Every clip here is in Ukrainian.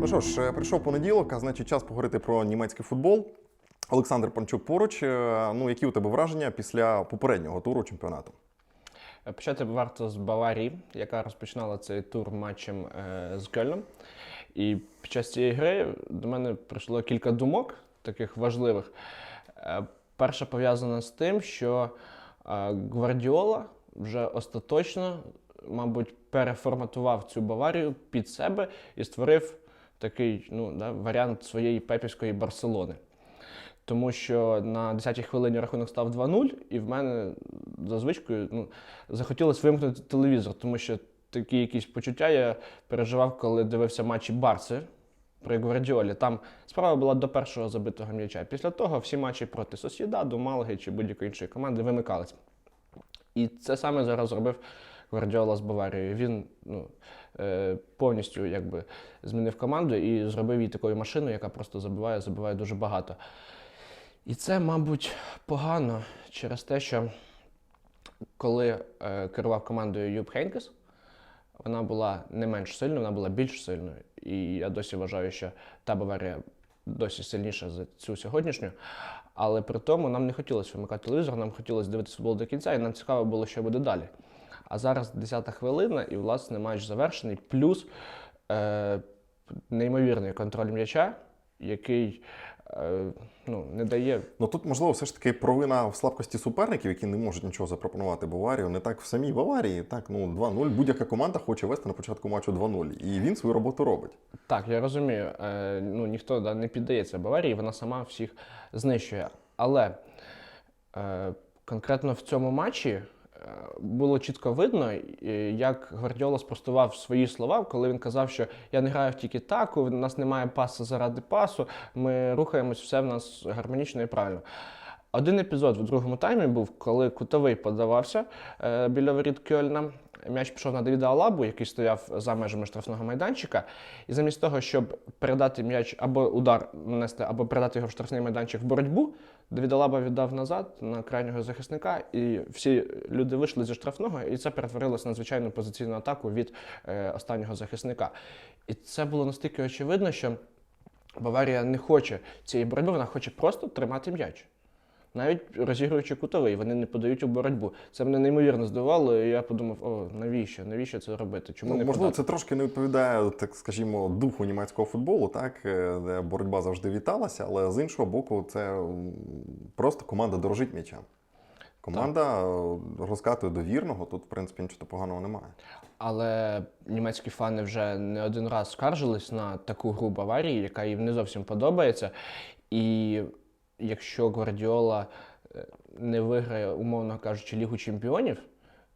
Ну що ж, е, прийшов понеділок, а значить час поговорити про німецький футбол. Олександр Панчук поруч. Е, Ну, які у тебе враження після попереднього туру чемпіонату? Почати варто з Баварії, яка розпочинала цей тур матчем е, з Кельном. І під час цієї гри до мене прийшло кілька думок, таких важливих. Е, перша пов'язана з тим, що е, Гвардіола вже остаточно, мабуть, переформатував цю Баварію під себе і створив такий ну, да, варіант своєї пепівської Барселони. Тому що на 10-й хвилині рахунок став 2-0, і в мене за звичкою ну, захотілося вимкнути телевізор, тому що такі якісь почуття я переживав, коли дивився матчі Барси при Гвардіолі. Там справа була до першого забитого м'яча. Після того всі матчі проти Сосідаду, Малаги чи будь-якої іншої команди вимикались. І це саме зараз зробив Гвардіола з Баварією. Він ну, повністю якби, змінив команду і зробив її такою машиною, яка просто забиває, забиває дуже багато. І це, мабуть, погано через те, що коли е, керував командою Юб Хейнкес, вона була не менш сильною, вона була більш сильною. І я досі вважаю, що та Баварія досі сильніша за цю сьогоднішню. Але при тому нам не хотілося вимикати телевізор, нам хотілося дивитися футбол до кінця, і нам цікаво було, що буде далі. А зараз 10-та хвилина, і, власне, матч завершений, плюс е, неймовірний контроль м'яча, який е, ну, не дає Ну тут, можливо, все ж таки провина в слабкості суперників, які не можуть нічого запропонувати Баварію. Не так в самій Баварії. Так, ну 2-0. Будь-яка команда хоче вести на початку матчу 2-0. І він свою роботу робить. Так, я розумію. Е, ну, ніхто да, не піддається Баварії, вона сама всіх знищує. Але е, конкретно в цьому матчі було чітко видно, як Гвардіола спростував свої слова, коли він казав, що я не граю в тільки таку, в нас немає пасу заради пасу, ми рухаємось, все в нас гармонічно і правильно. Один епізод в другому таймі був, коли кутовий подавався е, біля воріт Кьольна. М'яч пішов на Давіда Алабу, який стояв за межами штрафного майданчика. І замість того, щоб передати м'яч або удар нанести, або передати його в штрафний майданчик в боротьбу, Давід Алаба віддав назад на крайнього захисника, і всі люди вийшли зі штрафного, і це перетворилося на звичайну позиційну атаку від е, останнього захисника. І це було настільки очевидно, що Баварія не хоче цієї боротьби, вона хоче просто тримати м'яч. Навіть розігруючи кутовий, вони не подають у боротьбу. Це мене неймовірно здивувало, і я подумав, о, навіщо? Навіщо це робити? Чому Ну, не можливо, подати? це трошки не відповідає, так скажімо, духу німецького футболу, так е, де боротьба завжди віталася, але з іншого боку, це просто команда дорожить м'ячем. Команда е, розкатує до вірного, тут, в принципі, нічого поганого немає. Але німецькі фани вже не один раз скаржились на таку гру Баварії, яка їм не зовсім подобається. І якщо Гвардіола е, не виграє, умовно кажучи, Лігу чемпіонів,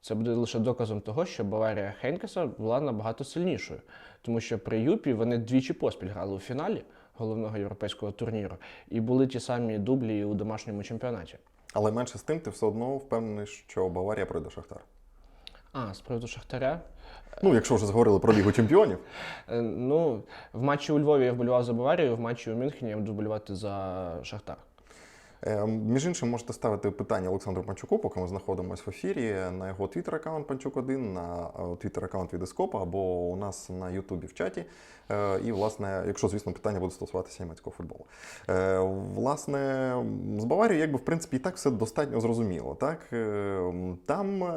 це буде лише доказом того, що Баварія Хенкеса була набагато сильнішою. Тому що при Юпі вони двічі поспіль грали у фіналі головного європейського турніру і були ті самі дублі у домашньому чемпіонаті. Але менше з тим, ти все одно впевнений, що Баварія пройде Шахтар. А, з приводу Шахтаря. Ну, якщо вже зговорили про Лігу чемпіонів. Е, Ну, в матчі у Львові я вболівав за Баварію, в матчі у Мюнхені я буду вболівати за Шахтар. Е, Між іншим, можете ставити питання Олександру Панчуку, поки ми знаходимося в ефірі, на його твіттер-аккаунт Панчук 1, на твіттер-аккаунт Відескопа або у нас на Ютубі в чаті. Е, І, власне, якщо, звісно, питання буде стосуватися німецького футболу. Е, Власне, з Баварією, якби, в принципі, і так все достатньо зрозуміло. Так? Е, Там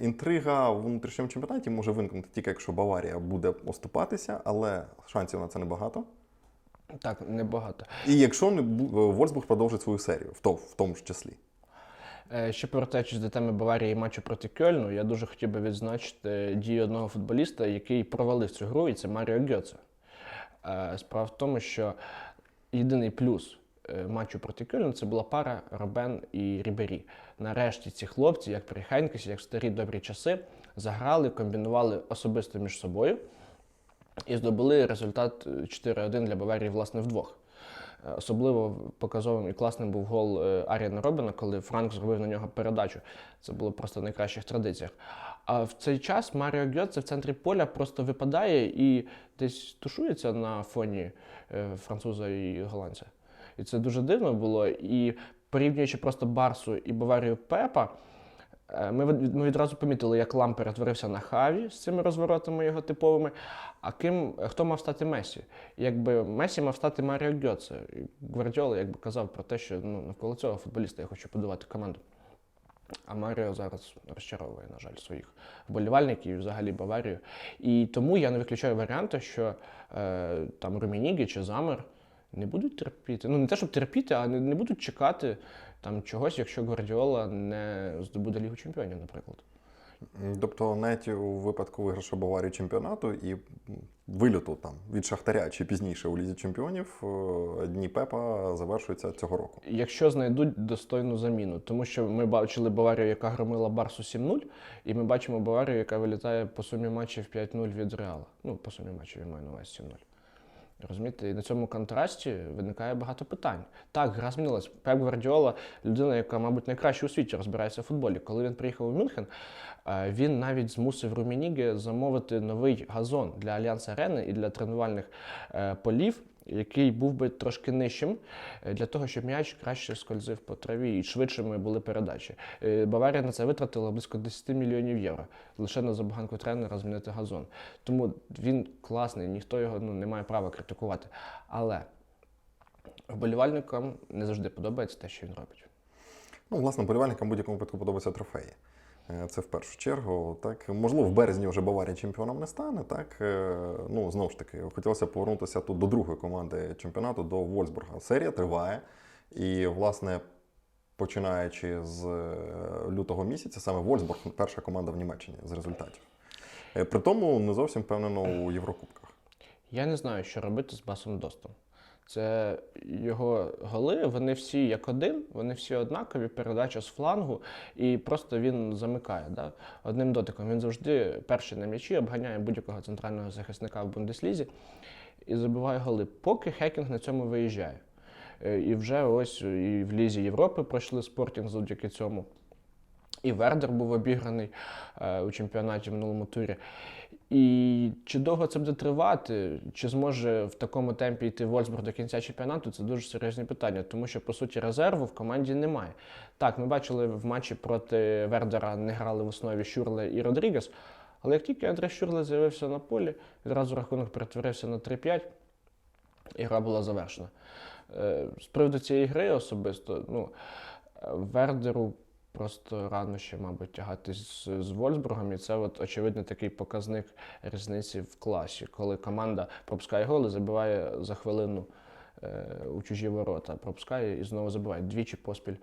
інтрига в внутрішньому чемпіонаті може виникнути тільки, якщо Баварія буде оступатися, але шансів на це небагато. Так, небагато. І якщо не бу- Вольсбург продовжить свою серію, в тому, в тому ж числі. Е, Ще повертаючись до теми Баварії і матчу проти Кьольну, я дуже хотів би відзначити дію одного футболіста, який провалив цю гру, і це Маріо Гьоце. Е, Справа в тому, що єдиний плюс е, матчу проти Кьольну це була пара Робен і Рібері. Нарешті ці хлопці, як при Хенкесі, як в старі добрі часи, заграли, комбінували особисто між собою і здобули результат е, 4-1 для Баварії, власне, вдвох. Е, Особливо показовим і класним був гол е, Аріана Робена, коли Франк зробив на нього передачу. Це було просто в найкращих традиціях. А в цей час Маріо Гьоце в центрі поля просто випадає і десь тушується на фоні е, француза і голландця. І це дуже дивно було. І порівнюючи просто Барсу і Баварію Пепа, Е, Ми, ми відразу помітили, як Лам перетворився на Хаві з цими розворотами його типовими. А ким хто мав стати Месі? Якби Месі мав стати Маріо Гьоце. Гвардіола якби казав про те, що ну, навколо цього футболіста я хочу будувати команду. А Маріо зараз розчаровує, на жаль, своїх вболівальників і взагалі Баварію. І тому я не виключаю варіанти, що е, там Румінігі чи Замер не будуть терпіти. Ну, не те, щоб терпіти, а не, не будуть чекати там чогось, якщо Гвардіола не здобуде Лігу Чемпіонів, наприклад. Тобто, навіть у випадку виграшу Баварії чемпіонату і вильоту там від Шахтаря чи пізніше у Лізі Чемпіонів е, дні Пепа завершуються цього року. Якщо знайдуть достойну заміну, тому що ми бачили Баварію, яка громила Барсу 7-0, і ми бачимо Баварію, яка вилітає по сумі матчів 5-0 від Реала. Ну, по сумі матчів я маю на увазі 7-0. Розумієте, і на цьому контрасті виникає багато питань. Так, гра змінилась. Пеп Гвардіола, людина, яка, мабуть, найкраще у світі розбирається в футболі. Коли він приїхав у Мюнхен, е, він навіть змусив Румініги замовити новий газон для Альянс Арени і для тренувальних е, полів, який був би трошки нижчим, е, для того, щоб м'яч краще скользив по траві і швидшими були передачі. Е, Баварія на це витратила близько 10 мільйонів євро лише на забаганку тренера змінити газон. Тому він класний, ніхто його ну, не має права критикувати. Але вболівальникам не завжди подобається те, що він робить. Ну, власне, болівальникам будь-якому випадку подобаються трофеї. Е, Це в першу чергу. Так, можливо, в березні вже Баварія чемпіоном не стане. Так, Е, ну знову ж таки, хотілося повернутися тут до другої команди чемпіонату, до Вольсбурга. Серія триває, і, власне, починаючи з е, лютого місяця, саме Вольсбург перша команда в Німеччині з результатів. При тому не зовсім впевнено у Єврокубках. Я не знаю, що робити з Басом Достом. Це його голи, вони всі як один, вони всі однакові, передача з флангу, і просто він замикає. Да? Одним дотиком. Він завжди перший на м'ячі, обганяє будь-якого центрального захисника в Бундеслізі і забиває голи, поки Хекінг на цьому виїжджає. Е, І вже ось і в Лізі Європи пройшли спортінг завдяки цьому. І Вердер був обіграний е, у чемпіонаті в минулому турі. І чи довго це буде тривати, чи зможе в такому темпі йти Вольсбург до кінця чемпіонату, це дуже серйозні питання, тому що по суті резерву в команді немає. Так, ми бачили в матчі проти Вердера не грали в основі Щурле і Родрігес, але як тільки Андрей Щурле з'явився на полі, відразу рахунок перетворився на 3-5, і гра була завершена. Е, З приводу цієї гри особисто, ну, Вердеру просто рано ще, мабуть, тягатись з, Вольсбургом, і це от очевидно такий показник різниці в класі, коли команда пропускає голи, забиває за хвилину е, у чужі ворота, пропускає і знову забиває двічі поспіль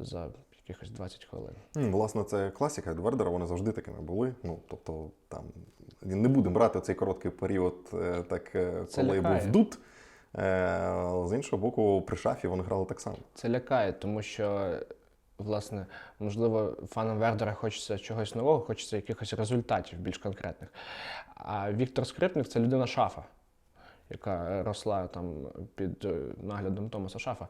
за якихось 20 хвилин. М, Власне, це класика від Вердера, вони завжди такими були. Ну, тобто, там не будемо брати цей короткий період, е, так е, Це коли лякає. був дут. Е, З іншого боку, при шафі вони грали так само. Це лякає, тому що, власне, можливо, фанам Вердера хочеться чогось нового, хочеться якихось результатів більш конкретних. А Віктор Скрипник це людина шафа, яка росла там під е, наглядом Томаса Шафа.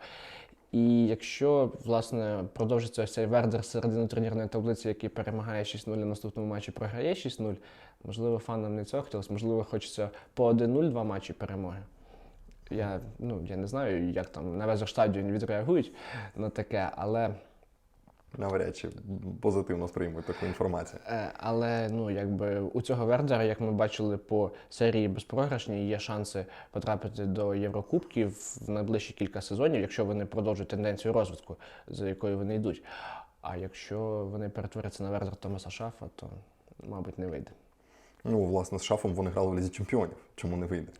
І якщо власне продовжиться цей Вердер середини турнірної таблиці, який перемагає 6-0 на наступному матчі, програє 6-0, можливо, фанам не цього хотілося, можливо, хочеться по 1-0 два матчі перемоги. Я, ну, я не знаю, як там на Везерштадіоні відреагують на таке, але, Навряд чи позитивно сприймуть таку інформацію. е, але ну, якби у цього Вердера, як ми бачили по серії безпрограшній, є шанси потрапити до Єврокубків в найближчі кілька сезонів, якщо вони продовжують тенденцію розвитку, за якою вони йдуть. А якщо вони перетворяться на Вердер Томаса Шафа, то, мабуть, не вийде. Ну, власне, з шафом вони грали в Лізі Чемпіонів. Чому не вийде?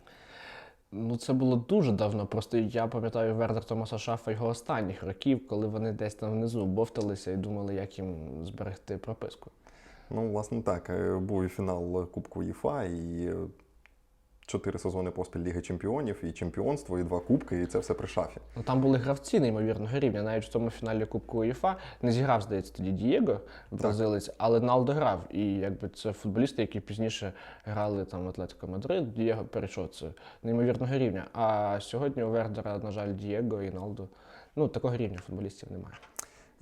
Ну, це було дуже давно. Просто я пам'ятаю Вердер Томаса Шафа його останніх років, коли вони десь там внизу бовталися і думали, як їм зберегти прописку. Ну, власне, так. Е, Був і фінал Кубку ЄФА, і е, чотири сезони поспіль Ліги Чемпіонів, і чемпіонство, і два кубки, і це все при шафі. Ну там були гравці неймовірного рівня. Навіть в тому фіналі Кубку УЄФА не зіграв, здається, тоді Дієго, бразилець, але Налдо грав. І якби це футболісти, які пізніше грали там в Атлетико Мадрид. Дієго перейшов це неймовірного рівня. А сьогодні у Вердера, на жаль, Дієго і Налдо. Ну, такого рівня футболістів немає.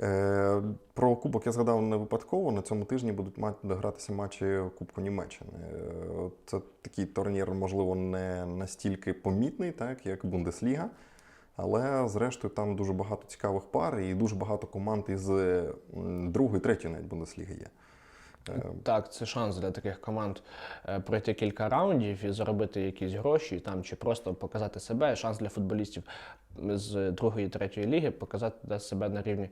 Е, Про Кубок я згадав не випадково. На цьому тижні будуть гратися матчі Кубку Німеччини. Е, Це такий турнір, можливо, не настільки помітний, так, як Бундесліга. Але зрештою там дуже багато цікавих пар і дуже багато команд із другої, третьої навіть Бундесліги є. Е, Так, це шанс для таких команд е, пройти кілька раундів і заробити якісь гроші там чи просто показати себе. Шанс для футболістів з другої третьої ліги показати себе на рівні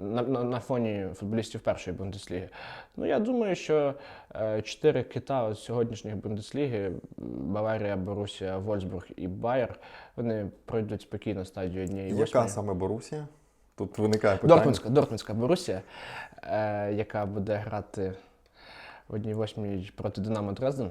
на, на, на фоні футболістів першої бундесліги. Ну я думаю, що е, чотири кита з сьогоднішніх бундесліги Баварія, Борусія, Вольсбург і Байер вони пройдуть спокійно стадію однієї Яка восьмої. саме Борусія? Тут виникає питання. Дортмундська, Дортмундська Борусія, е, яка буде грати в одній восьмій проти Динамо Дрезден.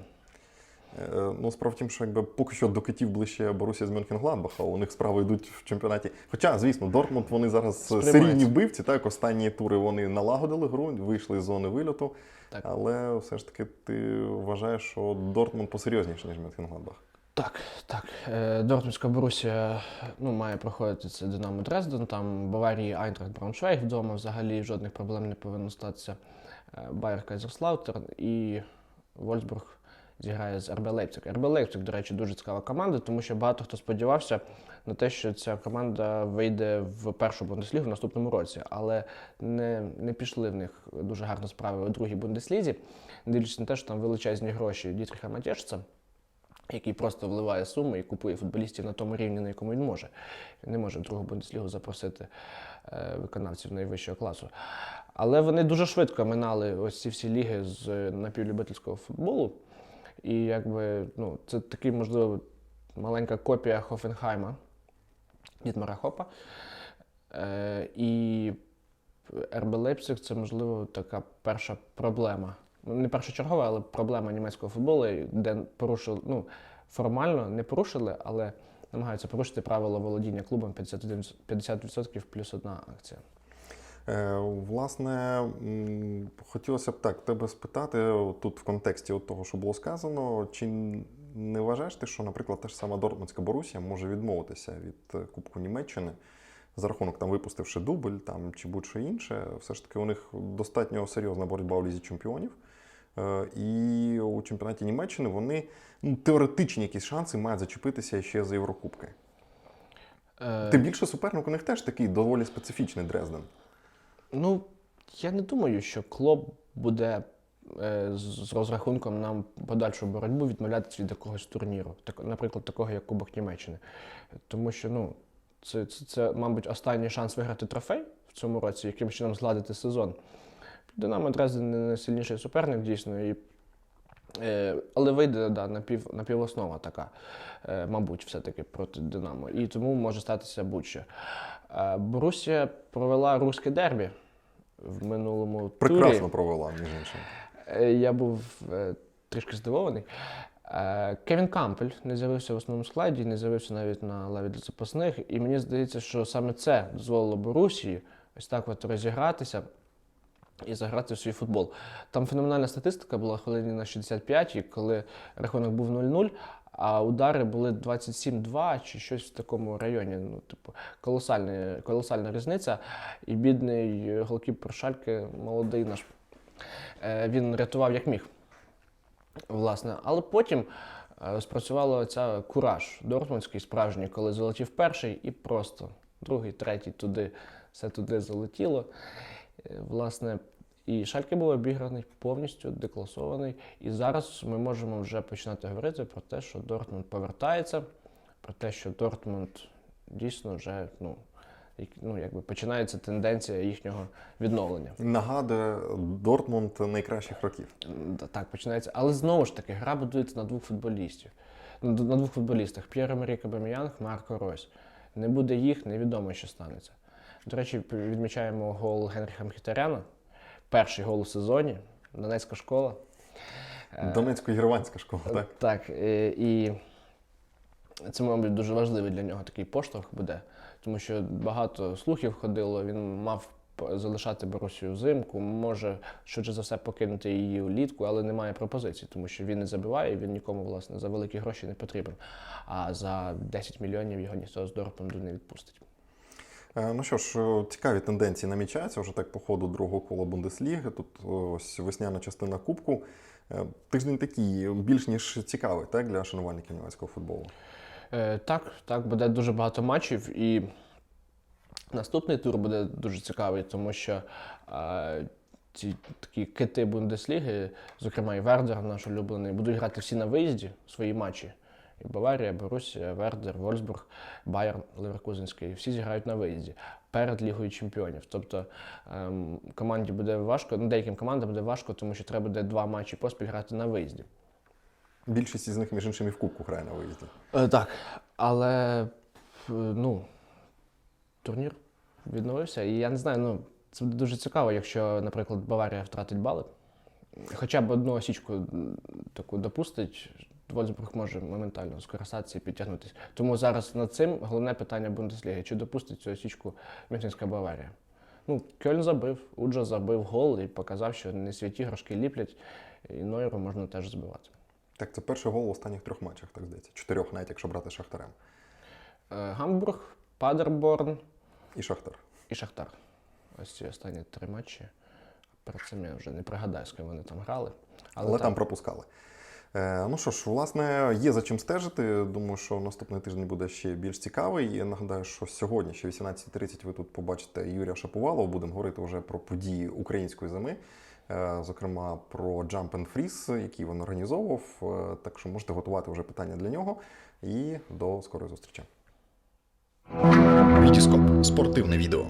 Е, Ну, справа в тім, що якби поки що до китів ближче Борусія з Мюнхенгладбаха, у них справи йдуть в чемпіонаті. Хоча, звісно, Дортмунд вони зараз серійні вбивці. Так, останні тури вони налагодили гру, вийшли з зони вильоту. Так. Але все ж таки ти вважаєш, що Дортмунд посерйозніше, ніж Мюнхенгладбах. Так, так. Е, Дортмундська Борусія ну, має проходити це Динамо Дрезден. Там Баварії Айнтрахт Брауншвейг вдома взагалі жодних проблем не повинно статися. Е, Байер Кайзерслаутерн і Вольсбург зіграє з РБ Лейпциг. РБ Лейпциг, до речі, дуже цікава команда, тому що багато хто сподівався на те, що ця команда вийде в першу бундеслігу в наступному році, але не, не пішли в них дуже гарно справи у другій бундеслізі, дивлячись на те, що там величезні гроші Дітріха Матєшца який просто вливає суми і купує футболістів на тому рівні, на якому він може. Він не може в другу бундеслігу запросити е, виконавців найвищого класу. Але вони дуже швидко минали ось ці всі ліги з напівлюбительського футболу. І якби ну, це такий, можливо, маленька копія Хофенхайма Дітмара Хопа. Е, і РБ Лейпциг це, можливо, така перша проблема. Не першочергова, але проблема німецького футболу, де порушили, ну, формально не порушили, але намагаються порушити правила володіння клубом 51 50% плюс одна акція. Е, Власне, хотілося б так тебе спитати тут в контексті от того, що було сказано, чи не вважаєш ти, що, наприклад, та ж сама Дортмундська Борусія може відмовитися від е, Кубку Німеччини за рахунок там випустивши дубль там чи будь-що інше, все ж таки у них достатньо серйозна боротьба в лізі чемпіонів. Е, І у чемпіонаті Німеччини вони ну, теоретичні якісь шанси мають зачепитися ще за Єврокубки. Е, Тим більше суперник у них теж такий доволі специфічний Дрезден. Ну, я не думаю, що клуб буде е, з з розрахунком на подальшу боротьбу відмовлятися від якогось турніру, так, наприклад, такого як Кубок Німеччини. Тому що, ну, це, це, це, мабуть, останній шанс виграти трофей в цьому році, яким чином згладити сезон. Динамо Дрезден не найсильніший суперник, дійсно, і, е, але вийде да, напів, напівоснова така, е, мабуть, все-таки проти Динамо. І тому може статися будь-що. Е, Борусія провела руське дербі в минулому Прекрасно турі. провела, між іншим. Я був е, трішки здивований. Е, Кевін Кампель не з'явився в основному складі, не з'явився навіть на лаві для запасних. І мені здається, що саме це дозволило Борусії ось так от розігратися і заграти в свій футбол. Там феноменальна статистика була хвилині на 65, і коли рахунок був 0-0, а удари були 27-2 чи щось в такому районі. Ну, типу, колосальна, колосальна різниця. І бідний голкіпер Шальки, молодий наш, е, він рятував як міг. Власне, але потім е, спрацювала ця кураж Дортмундський справжній, коли залетів перший і просто другий, третій туди, все туди залетіло. Е, Власне, і Шальке був обіграний повністю декласований. І зараз ми можемо вже починати говорити про те, що Дортмунд повертається, про те, що Дортмунд дійсно вже ну, як- ну, якби починається тенденція їхнього відновлення. Нагадує Дортмунд найкращих років. Так, починається. Але знову ж таки, гра будується на двох футболістів. На, двох футболістах П'єр Емерік Абаміянг, Марко Ройс. Не буде їх, невідомо, що станеться. До речі, відмічаємо гол Генріха Мхітаряна. Перший гол у сезоні. Донецька школа. Е, Донецько-гірванська школа, так? Так, е, і це, мабуть, дуже важливий для нього такий поштовх буде, тому що багато слухів ходило, він мав залишати Борусію взимку, може швидше за все покинути її улітку, але немає пропозицій, тому що він не забиває, він нікому, власне, за великі гроші не потрібен. А за 10 мільйонів його ніхто з Дортмунду не відпустить. Е, Ну що ж, е, цікаві тенденції намічаються вже так по ходу другого кола Бундесліги. Тут е, ось весняна частина Кубку. Тиждень такий більш ніж цікавий так, для шанувальників німецького футболу. Так, так, буде дуже багато матчів, і наступний тур буде дуже цікавий, тому що ці такі кити Бундесліги, зокрема і Вердер, наш улюблений, будуть грати всі на виїзді свої матчі. І Баварія, Борусія, Вердер, Вольсбург, Байерн, Леверкузенський. Всі зіграють на виїзді перед Лігою Чемпіонів. Тобто ем, команді буде важко, ну деяким командам буде важко, тому що треба буде два матчі поспіль грати на виїзді. Більшість із них, між іншим, і в Кубку грає на виїзді. Е, так, але е, ну, турнір відновився. І я не знаю, ну, це буде дуже цікаво, якщо, наприклад, Баварія втратить бали. Хоча б одну осічку таку допустить, Вольсбург може моментально скористатися і підтягнутися. Тому зараз над цим головне питання Бундесліги. Чи допустить цю осічку Мюнхенська Баварія? Ну, Кьольн забив, Уджа забив гол і показав, що не святі грошки ліплять, і Нойру можна теж збивати. Так, це перший гол в останніх трьох матчах, так здається. Чотирьох, навіть якщо брати Шахтарем. Е, Гамбург, Падерборн, І Шахтар. і Шахтар. Ось ці останні три матчі. Перед цим я вже не пригадаю, з ким вони там грали. Але, Але так, там пропускали. Е, ну що ж, власне, є за чим стежити. Думаю, що наступний тиждень буде ще більш цікавий. Я нагадаю, що сьогодні, ще 18.30, ви тут побачите Юрія Шаповалова. Будемо говорити вже про події української зими, е, зокрема про Jump and Freeze, який він організовував. Е, Так що можете готувати вже питання для нього. І до скорої зустрічі. Вітіскоп спортивне відео.